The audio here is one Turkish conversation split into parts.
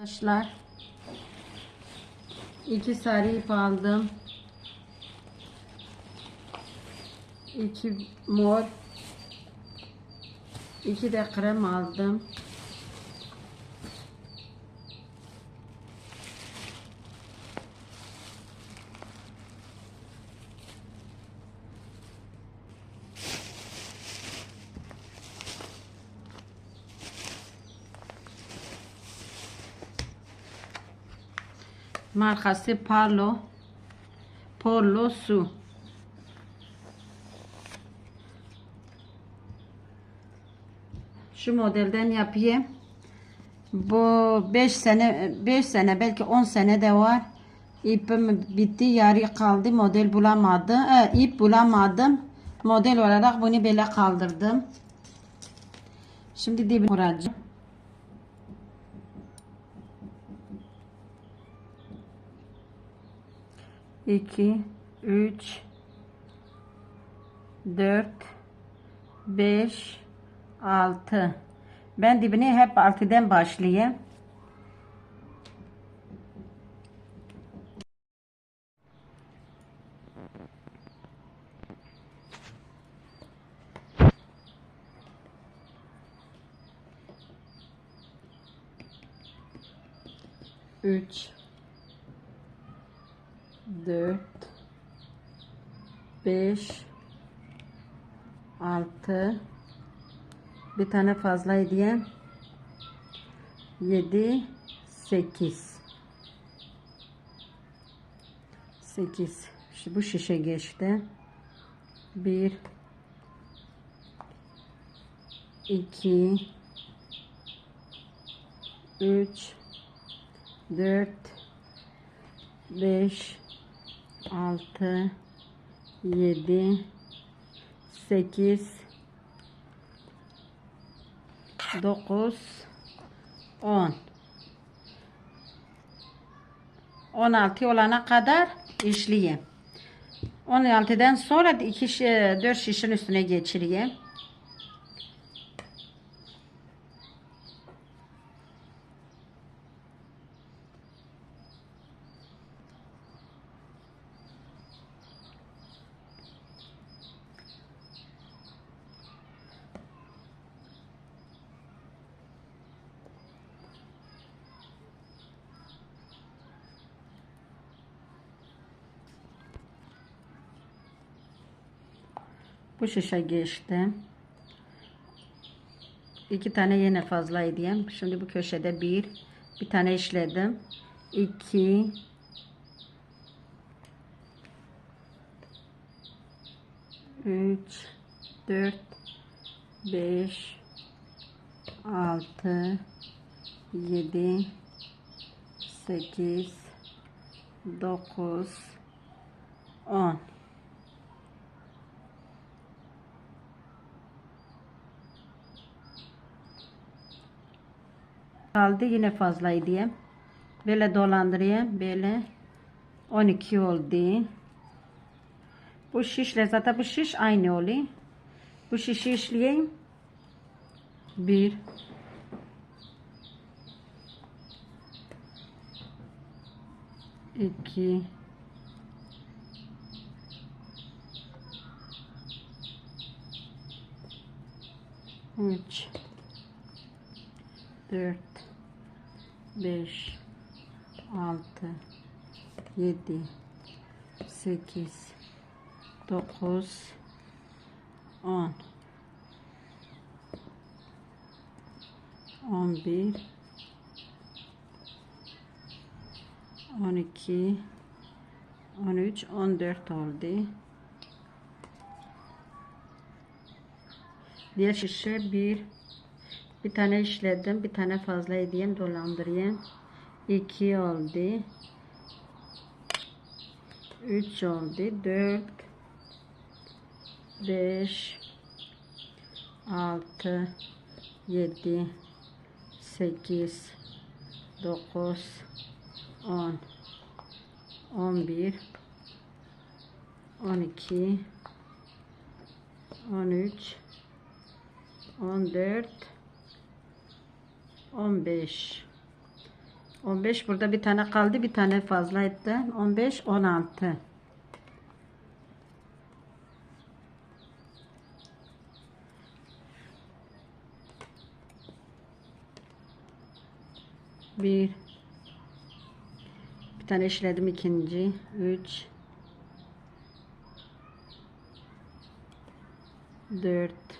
Arkadaşlar iki sarı ip aldım. iki mor iki de krem aldım. Markası Parlo. Polo su. Şu modelden yapayım. Bu 5 sene 5 sene belki 10 sene de var. İpim bitti yarı kaldı model bulamadım. E, ip bulamadım. Model olarak bunu böyle kaldırdım. Şimdi dibine vuracağım. İki, üç, dört, beş, altı. Ben dibini hep altıdan başlayayım. Üç, dört, beş, altı, bir tane fazla hediye, yedi, sekiz, sekiz. İşte bu şişe geçti. Bir, iki, üç, dört, beş, 6 7 8 9 10 16 olana kadar işleyeyim. 16'dan sonra 2 4 şişin üstüne geçireyim. Bu şişe geçti. İki tane yine fazla edeyim. Şimdi bu köşede bir, bir tane işledim. İki, üç, dört, beş, altı, yedi, sekiz, dokuz, on. Kaldı yine fazlaydı. Böyle dolandırayım. Böyle 12 oldu. Bu şişle zaten bu şiş aynı oluyor. Bu şişi işleyeyim. Bir. iki üç 4 5 6 7 8 9 10 11 12 13 14 oldu. Diğer şişe bir bir tane işledim. Bir tane fazla edeyim. Dolandırayım. 2 oldu. 3 oldu. 4 5 6 7 8 9 10 11 12 13 14 15 15 burada bir tane kaldı. Bir tane fazla etti. 15 16. Bir bir tane işledim ikinci. Üç dört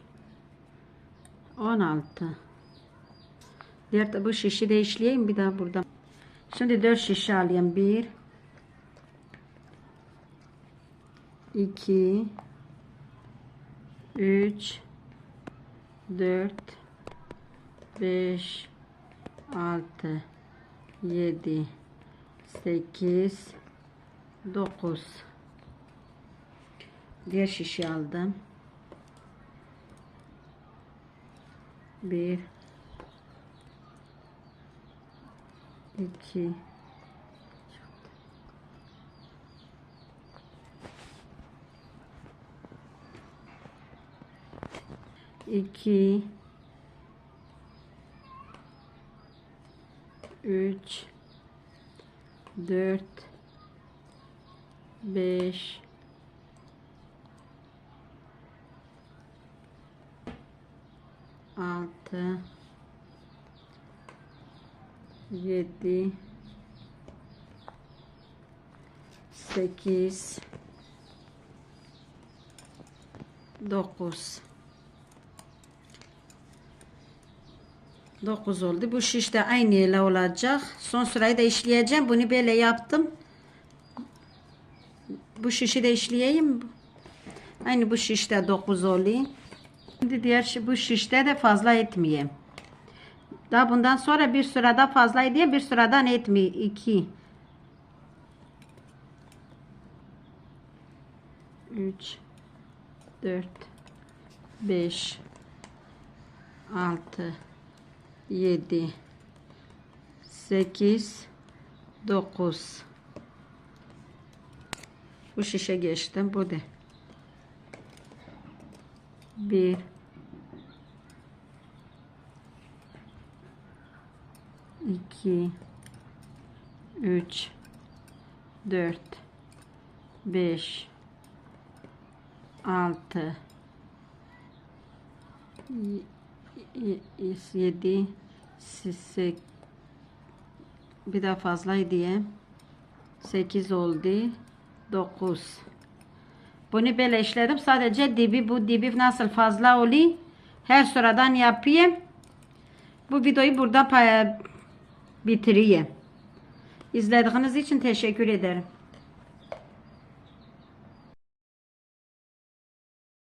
on dört on dört on beş on altı Diğer de bu şişi de işleyeyim bir daha burada. Şimdi 4 şişe alayım. 1 2 3 4 5 6 7 8 9 Diğer şişi aldım. 1 2 2 3 4 5 6 7 8 9 9 oldu. Bu şiş de aynı ile olacak. Son sırayı da işleyeceğim. Bunu böyle yaptım. Bu şişi de işleyeyim. Aynı bu şişte 9 oluyor. Şimdi diğer bu şişte de fazla etmeyeyim. Daha bundan sonra bir sırada fazla edeyim. Bir sıradan etmeyeyim. 2 3 4 5 6 7 8 9 Bu şişe geçtim. Bu da. 1 2 3 4 5 6 7 8 bir daha fazlaydı ya 8 oldu 9 bunu böyle işledim sadece dibi bu dibi nasıl fazla oluyor? Her sıradan yapayım. Bu videoyu burada pay- bitireyim. İzlediğiniz için teşekkür ederim